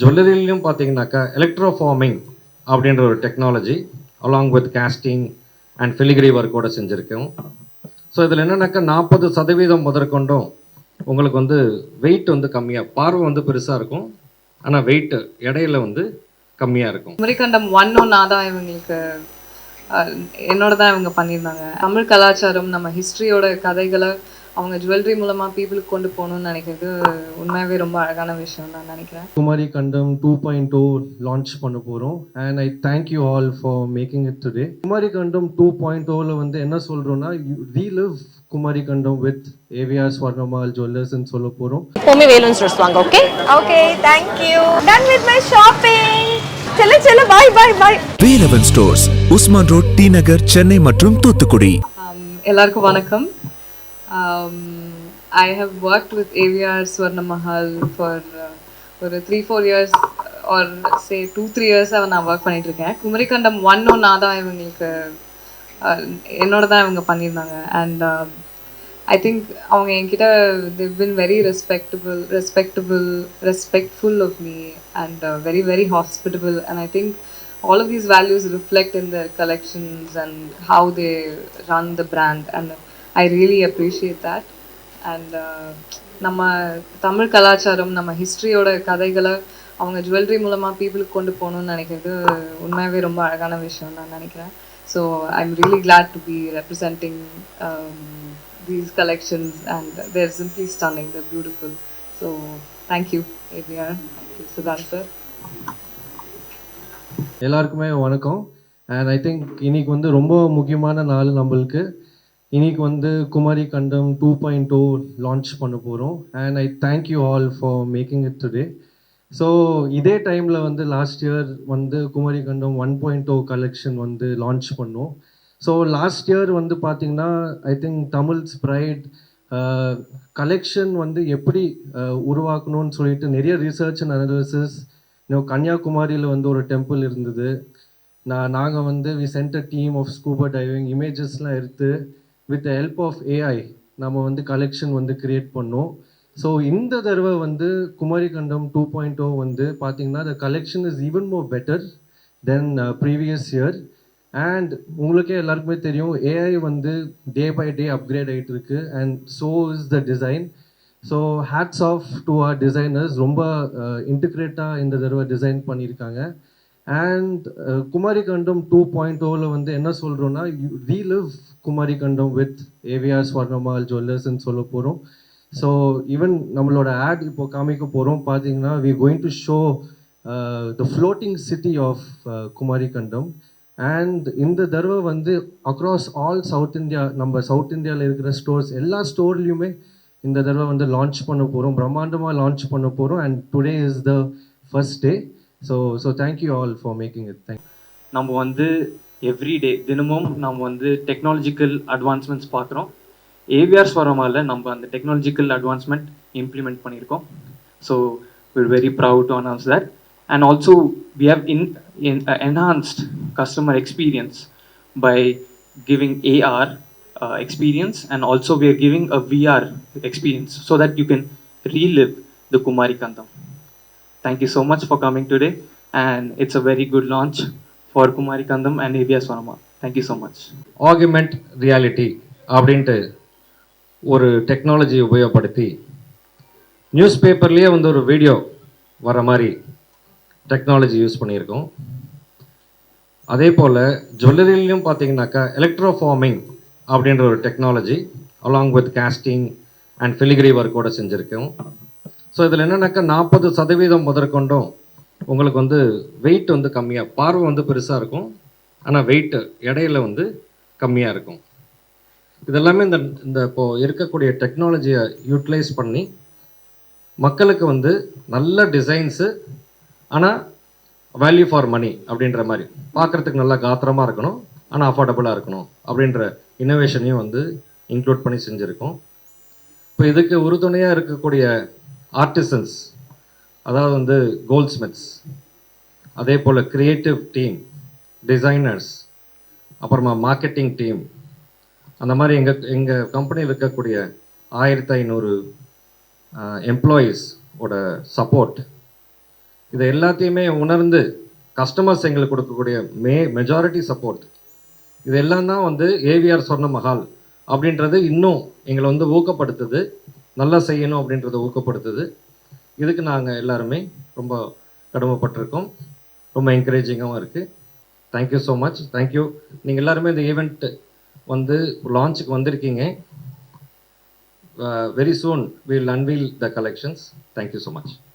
ஜுவல்லரிலையும் பார்த்தீங்கன்னாக்கா எலக்ட்ரோஃபார்மிங் அப்படின்ற ஒரு technology along with casting and filigree ஒர்க்கோட செஞ்சுருக்கோம் ஸோ இதில் என்னென்னாக்கா நாற்பது சதவீதம் முதற்கொண்டும் உங்களுக்கு வந்து வெயிட் வந்து கம்மியாக பார்வை வந்து பெருசாக இருக்கும். ஆனால் வெயிட் இடையில வந்து கம்மியாக இருக்கும். முறிகண்டம் ஒன்னும் oh நான் தான் இவங்களுக்கு என்னோட தான் இவங்க பண்ணியிருந்தாங்க. தமிழ் கலாச்சாரம் நம்ம ஹிஸ்ட்ரியோட கதைகளை அவங்க ஜுவல்லரி மூலமாக பீப்புளுக்கு கொண்டு போகணும்னு நினைக்கிறது உண்மையாகவே ரொம்ப அழகான விஷயம் நான் நினைக்கிறேன். குமாரி Kandam two point two launch பண்ண போகிறோம் and I thank you all for making it today Kumari Kandam two point டூவில் வந்து என்ன சொல்கிறோன்னா ரீலிவ் குமாரி கண்டம் வித் ஏவிஆர் ஸ்வர்ணமால் ஜுவல்லர்ஸ்ன்னு சொல்ல போகிறோம் எப்பவுமே வேலூன் ஸ்டோர்ஸ் வாங்க okay Okay, thank you. Done with my shopping. Chilla chilla, bye bye bye. Velavan stores Usman road T Nagar Chennai மற்றும் தூத்துக்குடி. Um, எல்லாருக்கும் வணக்கம். I have work with AVR Swarna Mahal for ஒரு three four years or say two three இயர்ஸாக நான் work பண்ணிட்டு இருக்கேன் குமரிக்கண்டம் ஒன்னும் நான் தான் இவங்களுக்கு அஹ், என்னோட தான் இவங்க பண்ணியிருந்தாங்க. அண்ட் ஐ திங்க் அவங்க என்கிட்ட they been very respectable respectable respectful of me and very very hospitable and I think all of these values reflect in the collections and how they run the brand and I really appreciate that and நம்ம தமிழ் கலாச்சாரம் நம்ம ஹிஸ்ட்ரியோட கதைகளை அவங்க jewellery மூலமாக பீப்புளுக்கு கொண்டு போகணும்னு நினைக்கிறது உண்மையாகவே ரொம்ப அழகான விஷயம் நான் நினைக்கிறேன். So I am really glad to be representing these collections and they're simply stunning the beautiful so thank you ABR Sudhan sir எல்லாருக்குமே வணக்கம். அண்ட் ஐ திங்க் இன்னைக்கு வந்து ரொம்ப முக்கியமான நாள் நம்மளுக்கு. இன்னைக்கு வந்து Kumari Kandam two point two launch பண்ண போகிறோம் and I thank you all for making it today so இதே டைமில் வந்து லாஸ்ட் இயர் வந்து Kumari Kandam one point two collection வந்து லான்ச் பண்ணோம். ஸோ லாஸ்ட் இயர் வந்து பார்த்திங்கன்னா I think Tamil's pride collection வந்து எப்படி உருவாக்கணும்னு சொல்லிட்டு நிறைய ரிசர்ச் அண்ட் அனாலிசிஸ் இன்னும் கன்னியாகுமரியில் வந்து ஒரு டெம்பிள் இருந்தது. நான் நாங்கள் வந்து we sent a team of scuba diving இமேஜஸ்லாம் எடுத்து வித் ஹெல்ப் ஆஃப் ஏஐ நம்ம வந்து கலெக்ஷன் வந்து கிரியேட் பண்ணோம். ஸோ இந்த தடவை வந்து குமாரி கண்டம் டூ பாயிண்ட் ஓ oh வந்து பார்த்தீங்கன்னா the collection is even more better than previous year and உங்களுக்கே எல்லாருக்குமே தெரியும் ஏஐ வந்து டே பை டே அப்கிரேட் ஆகிட்டு இருக்கு. And so is the design so hats off to our designers ரொம்ப uh, இன்டிகிரேட்டாக இந்த தடவை டிசைன் பண்ணியிருக்காங்க. And Kumari Kandam two point ஓவில் வந்து என்ன சொல்கிறோன்னா ரீலிவ் குமாரி கண்டம் வித் ஏவிஆர் ஸ்வர்ணமால் ஜுவல்லர்ஸ்ன்னு சொல்ல போகிறோம் ஸோ ஈவன் நம்மளோட ஆட் இப்போ காமிக்க போகிறோம் பார்த்தீங்கன்னா we going to show the floating city of Kumari Kandam and இந்த தடவை வந்து அக்ராஸ் ஆல் சவுத் இந்தியா நம்ம சவுத் இந்தியாவில் இருக்கிற ஸ்டோர்ஸ் எல்லா ஸ்டோர்லேயுமே இந்த தடவை வந்து லான்ச் பண்ண போகிறோம் பிரம்மாண்டமாக லான்ச் பண்ண போகிறோம் and today is the first day So so thank you all for making it thank நம்ம வந்து எவ்ரிடே தினமும் நம்ம வந்து டெக்னாலஜிக்கல் அட்வான்ஸ்மெண்ட்ஸ் பார்க்குறோம் ஏவிஆர் ஸ்வரமால நம்ம அந்த டெக்னாலஜிக்கல் அட்வான்ஸ்மெண்ட் இம்ப்ளிமெண்ட் பண்ணியிருக்கோம் so we're very proud to announce that and also we have in, in uh, enhanced customer experience by giving AR uh, experience and also we are giving a VR experience so that you can relive the Kumari Kandam. Thank you so much for coming today, and it's a very good launch for Kumari Kandam and ABS Swarma. Thank you so much augmented reality அப்படின்ட்டு ஒரு technology உபயோகப்படுத்தி news பேப்பர்லேயே வந்து ஒரு video வர மாதிரி technology use பண்ணியிருக்கோம். அதே போல் ஜுவல்லரிலையும் பார்த்தீங்கன்னாக்கா எலக்ட்ரோஃபார்மிங் அப்படின்ற ஒரு technology along with casting and filigree ஒர்க்கோடு செஞ்சுருக்கோம். ஸோ இதில் என்னென்னாக்கா நாற்பது சதவீதம் முதற்கொண்டும் உங்களுக்கு வந்து வெயிட் வந்து கம்மியாக பார்வை வந்து பெருசாக இருக்கும். ஆனால் வெயிட்டு இடையில வந்து கம்மியாக இருக்கும். இதெல்லாமே இந்த இந்த இப்போது இருக்கக்கூடிய டெக்னாலஜியை யூட்டிலைஸ் பண்ணி மக்களுக்கு வந்து நல்ல டிசைன்ஸு ஆனால் வேல்யூ ஃபார் மணி அப்படின்ற மாதிரி. பார்க்குறதுக்கு நல்லா காத்திரமாக இருக்கணும் ஆனால் அஃபோர்டபுளாக இருக்கணும் அப்படின்ற இன்னோவேஷனையும் வந்து இன்க்ளூட் பண்ணி செஞ்சுருக்கோம். இப்போ இதுக்கு உறுதுணையாக இருக்கக்கூடிய ஆர்டிசன்ஸ் அதாவது வந்து கோல்ட்ஸ்மித்ஸ் அதே போல் க்ரியேட்டிவ் டீம் டிசைனர்ஸ் அப்புறமா மார்க்கெட்டிங் டீம் அந்த மாதிரி எங்கள் எங்கள் கம்பெனியில் இருக்கக்கூடிய ஆயிரத்தி ஐநூறு எம்ப்ளாயீஸ் ஓட சப்போர்ட் இதை எல்லாத்தையுமே உணர்ந்து கஸ்டமர்ஸ் எங்களுக்கு கொடுக்கக்கூடிய மே மெஜாரிட்டி சப்போர்ட் இதெல்லாம் தான் வந்து ஏவிஆர் சொர்ண மஹால் அப்படின்றது இன்னும் எங்களை வந்து ஊக்கப்படுத்துது. நல்லா செய்யணும் அப்படின்றத ஊக்கப்படுத்துது. இதுக்கு நாங்கள் எல்லாருமே ரொம்ப கடமைப்பட்டிருக்கோம். ரொம்ப என்கரேஜிங்காகவும் இருக்குது தேங்க்யூ ஸோ மச் தேங்க்யூ நீங்கள் எல்லாருமே இந்த ஈவெண்ட் வந்து லான்ச்சுக்கு வந்திருக்கீங்க. Very soon we'll unveil the collections thank you so much